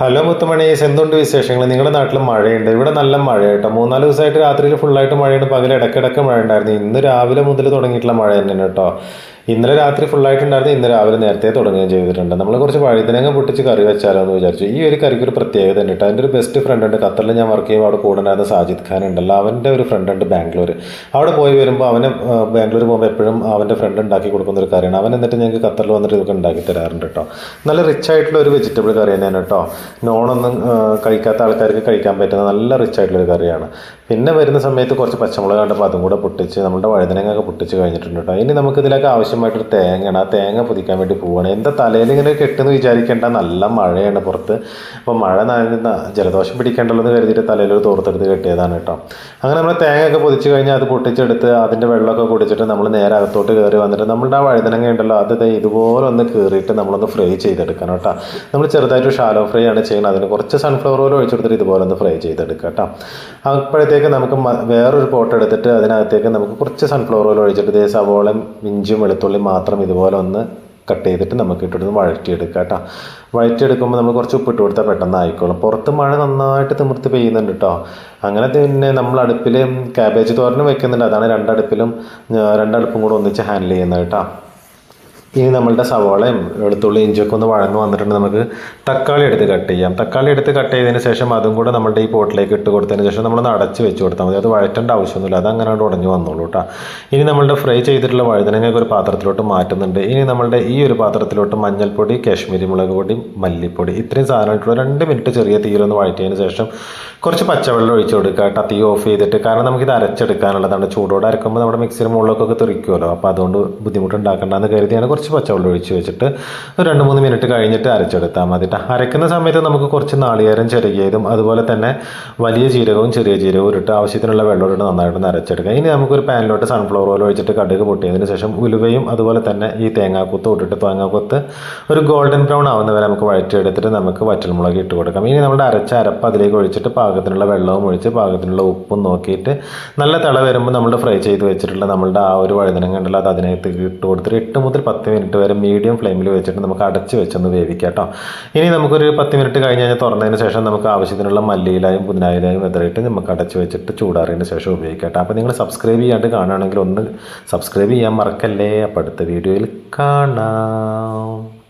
Hello മുത്തുമണീസ് എന്തുണ്ട് വിശേഷങ്ങൾ നിങ്ങളുടെ നാട്ടിൽ മഴയുണ്ട്. ഇവിടെ നല്ല മഴ കേട്ടോ മൂന്നാൽ ദിവസമായിട്ട് രാത്രിയിൽ ഫുള്ളായിട്ട് മഴയുണ്ട്. പകൽ ഇടയ്ക്കിടയ്ക്ക് മഴ ഉണ്ടായിരുന്നു ഇന്ന് രാവിലെ മുതൽ തുടങ്ങിയിട്ടുള്ള മഴ തന്നെയാണ് കേട്ടോ. ഇന്നലെ രാത്രി ഫുള്ളായിട്ടുണ്ടായിരുന്നു ഇന്ന് രാവിലെ നേരത്തെ തുടങ്ങുകയും ചെയ്തിട്ടുണ്ട്. നമ്മൾ കുറച്ച് വഴുതനങ്ങ പൊട്ടിച്ച് കറി വെച്ചാലോ എന്ന് വിചാരിച്ചു. ഈ ഒരു കറിക്ക് ഒരു പ്രത്യേകത ഉണ്ട് കേട്ടോ എന്റെ ഒരു ബെസ്റ്റ് ഫ്രണ്ട് ഉണ്ട്. ഖത്തറിൽ ഞാൻ വർക്ക് ചെയ്യുമ്പോൾ അവിടെ കൂടെ ഉണ്ടായിരുന്ന സാജിദ് ഖാൻ ഉണ്ടല്ലോ. അവന്റെ ഒരു ഫ്രണ്ട് ഉണ്ട് ബാംഗ്ലൂർ അവിടെ പോയി വരുമ്പോൾ അവന് ബാംഗ്ലൂർ പോകുമ്പോൾ എപ്പോഴും അവന്റെ ഫ്രണ്ട് ഉണ്ടാക്കി കൊടുക്കുന്ന ഒരു കറിയാണ്. അവൻ എന്നിട്ട് ഞങ്ങൾക്ക് ഖത്തറിൽ വന്നിട്ട് ഇതൊക്കെ ഉണ്ടാക്കി തരാറുണ്ട് കേട്ടോ നല്ല റിച്ച് ആയിട്ടുള്ള ഒരു വെജിറ്റബിൾ കറി തന്നെയാണ് കേട്ടോ നോണൊന്നും കഴിക്കാത്ത ആൾക്കാർക്ക് കഴിക്കാൻ പറ്റുന്ന നല്ല റിച്ച് ആയിട്ടുള്ള ഒരു കറിയാണ്. പിന്നെ വരുന്ന സമയത്ത് കുറച്ച് പച്ചമുളക് കണ്ടപ്പോൾ അതും കൂടെ പൊട്ടിച്ച് നമ്മുടെ വഴുതനങ്ങൊക്കെ പൊട്ടിച്ച് കഴിഞ്ഞിട്ടുണ്ട് കേട്ടോ ഇനി നമുക്ക് ഇതിലൊക്കെ ആവശ്യമായിട്ടൊരു തേങ്ങയാണ്. ആ തേങ്ങ പൊതിക്കാൻ വേണ്ടി പോവുകയാണ് എന്താ തലയിൽ ഇങ്ങനെ കെട്ടെന്ന് വിചാരിക്കേണ്ട? നല്ല മഴയാണ് പുറത്ത്. അപ്പോൾ മഴ നനഞ്ഞ ജലദോഷം പിടിക്കേണ്ടല്ലോ എന്ന് കരുതിയിട്ട് തലയിൽ ഒരു തോർത്തെടുത്ത് കെട്ടിയതാണ് കേട്ടോ. അങ്ങനെ നമ്മൾ തേങ്ങയൊക്കെ പൊതിച്ച് കഴിഞ്ഞാൽ അത് പൊട്ടിച്ചെടുത്ത് അതിന്റെ വെള്ളമൊക്കെ കുടിച്ചിട്ട് നമ്മൾ നേരെ അകത്തോട്ട് കയറി വന്നിട്ട് നമ്മളുടെ ആ വഴുതനങ്ങ ഉണ്ടല്ലോ അത് ഇതുപോലെ ഒന്ന് കീറിയിട്ട് നമ്മളൊന്ന് ഫ്രൈ ചെയ്തെടുക്കണം കേട്ടോ. നമ്മൾ ചെറുതായിട്ട് ഷാലോ ഫ്രൈ ആണ് ചെയ്യുന്നത്. അതിന് കുറച്ച് സൺഫ്ലവർ ഓയിൽ ഒഴിച്ചെടുത്തിട്ട് ഇതുപോലെ ഒന്ന് ഫ്രൈ ചെയ്തെടുക്കുക കേട്ടോ. അപ്പോഴത്തേക്ക് നമുക്ക് വേറൊരു പോട്ട് എടുത്തിട്ട് അതിനകത്തേക്ക് നമുക്ക് കുറച്ച് സൺഫ്ലവർ ഓയിൽ ഒഴിച്ചിട്ട് ഇതേ സവോളയും ഇഞ്ചും വെളുത്തുള്ളിയും മാത്രം ഇതുപോലെ ഒന്ന് കട്ട് ചെയ്തിട്ട് നമുക്ക് ഇട്ടിട്ട് വഴറ്റിയെടുക്കുക കേട്ടോ. വഴറ്റിയെടുക്കുമ്പോൾ നമ്മൾ കുറച്ച് ഉപ്പിട്ട് കൊടുത്താൽ പെട്ടെന്ന് ആയിക്കോളും. പുറത്ത് മഴ നന്നായിട്ട് തിമിർത്ത് പെയ്യുന്നുണ്ട് കേട്ടോ അങ്ങനെ പിന്നെ നമ്മൾ അടുപ്പിൽ ക്യാബേജ് തോരനും വെക്കുന്നുണ്ട്. അതാണ് രണ്ടടുപ്പിലും രണ്ടടുപ്പും കൂടെ ഒന്നിച്ച് ഹാൻഡിൽ ചെയ്യുന്നത് കേട്ടോ. ഇനി നമ്മളുടെ സവോളയും വെളുത്തുള്ളി ഇഞ്ചിയൊക്കെ ഒന്ന് വഴന്ന് വന്നിട്ടുണ്ട്. നമുക്ക് തക്കാളി എടുത്ത് കട്ട് ചെയ്യാം. തക്കാളി എടുത്ത് കട്ട് ചെയ്തതിന് ശേഷം അതും കൂടെ നമ്മുടെ ഈ പോട്ടിലേക്ക് ഇട്ട് കൊടുത്തതിന് ശേഷം നമ്മൾ അടച്ച് വെച്ച് കൊടുത്താൽ മതി. അത് വഴറ്റേണ്ട ആവശ്യമൊന്നുമില്ല. അത് അങ്ങനെ ഉടഞ്ഞു വന്നോളൂ കേട്ടോ ഇനി നമ്മളുടെ ഫ്രൈ ചെയ്തിട്ടുള്ള വഴുതനങ്ങയൊക്കെ ഒരു പാത്രത്തിലോട്ട് മാറ്റുന്നുണ്ട്. ഇനി നമ്മളുടെ ഈ ഒരു പാത്രത്തിലോട്ട് മഞ്ഞൾപ്പൊടി കാശ്മീരി മുളക് പൊടി മല്ലിപ്പൊടി ഇത്രയും സാധനമായിട്ടുള്ള രണ്ട് മിനിറ്റ് ചെറിയ തീയിലൊന്ന് വഴറ്റിയതിന് ശേഷം കുറച്ച് പച്ചവെള്ളം ഒഴിച്ച് കൊടുക്കുക കേട്ടോ തീ ഓഫ് ചെയ്തിട്ട് കാരണം നമുക്കിത് അരച്ചെടുക്കാനുള്ളതാണ്. ചൂടോടെ അരക്കുമ്പോൾ നമ്മുടെ മിക്സിയുടെ മുകളിലൊക്കെ തെറിക്കുമല്ലോ. അപ്പോൾ അതുകൊണ്ട് ബുദ്ധിമുട്ടുണ്ടാക്കണ്ടെന്ന് കരുതിയാണ് കുറച്ച് പച്ചവെള്ളം ഒഴിച്ച് വെച്ചിട്ട് ഒരു രണ്ട് മൂന്ന് മിനിറ്റ് കഴിഞ്ഞിട്ട് അരച്ചെടുത്താൽ മതി അരയ്ക്കുന്ന സമയത്ത് നമുക്ക് കുറച്ച് നാളികേരം ചെറുകിയതും അതുപോലെ തന്നെ വലിയ ജീരകവും ചെറിയ ജീരകവും ഇട്ട് ആവശ്യത്തിനുള്ള വെള്ളം ഇട്ട് നന്നായിട്ട് അരച്ചെടുക്കാം ഇനി നമുക്കൊരു പാനിലോട്ട് സൺഫ്ലവർ ഓയിൽ ഒഴിച്ചിട്ട് കടുക് പൊട്ടിയതിന് ശേഷം ഉലുവയും അതുപോലെ തന്നെ ഈ തേങ്ങാക്കൂത്ത് ഇട്ടിട്ട് തേങ്ങാക്കൊത്ത് ഒരു ഗോൾഡൻ ബ്രൗൺ ആവുന്നവരെ നമുക്ക് വഴറ്റിയെടുത്തിട്ട് നമുക്ക് വറ്റൽമുളക് ഇട്ട് കൊടുക്കാം. ഇനി നമ്മുടെ അരച്ച അരപ്പ് അതിലേക്ക് ഒഴിച്ചിട്ട് പാകത്തിനുള്ള വെള്ളവും ഒഴിച്ച് പാകത്തിനുള്ള ഉപ്പും നോക്കിയിട്ട് നല്ല തിള വരുമ്പോൾ നമ്മൾ ഫ്രൈ ചെയ്ത് വെച്ചിട്ടുള്ള നമ്മളുടെ ആ ഒരു വഴുതനം കണ്ടല്ലോ അത് അതിനകത്ത് ഇട്ട് കൊടുത്തിട്ട് എട്ട് മുതൽ പത്ത് മിനിറ്റ് വരെ മീഡിയം ഫ്ലെയിമിൽ വെച്ചിട്ട് നമുക്ക് അടച്ച് വെച്ചൊന്ന് വേവിക്കാം കേട്ടോ ഇനി നമുക്കൊരു പത്ത് മിനിറ്റ് കഴിഞ്ഞ് കഴിഞ്ഞാൽ തുറന്നതിന് ശേഷം നമുക്ക് ആവശ്യത്തിനുള്ള മല്ലിയിലായും പുതിനായിലായും വെതറിയിട്ട് നമുക്ക് അടച്ച് വെച്ചിട്ട് ചൂടാറിയതിന് ശേഷം ഉപയോഗിക്കാം കേട്ടോ അപ്പോൾ നിങ്ങൾ സബ്സ്ക്രൈബ് ചെയ്യാണ്ട് കാണുകയാണെങ്കിൽ ഒന്ന് സബ്സ്ക്രൈബ് ചെയ്യാൻ മറക്കല്ലേ? അപ്പോൾ അടുത്ത വീഡിയോയിൽ കാണാം.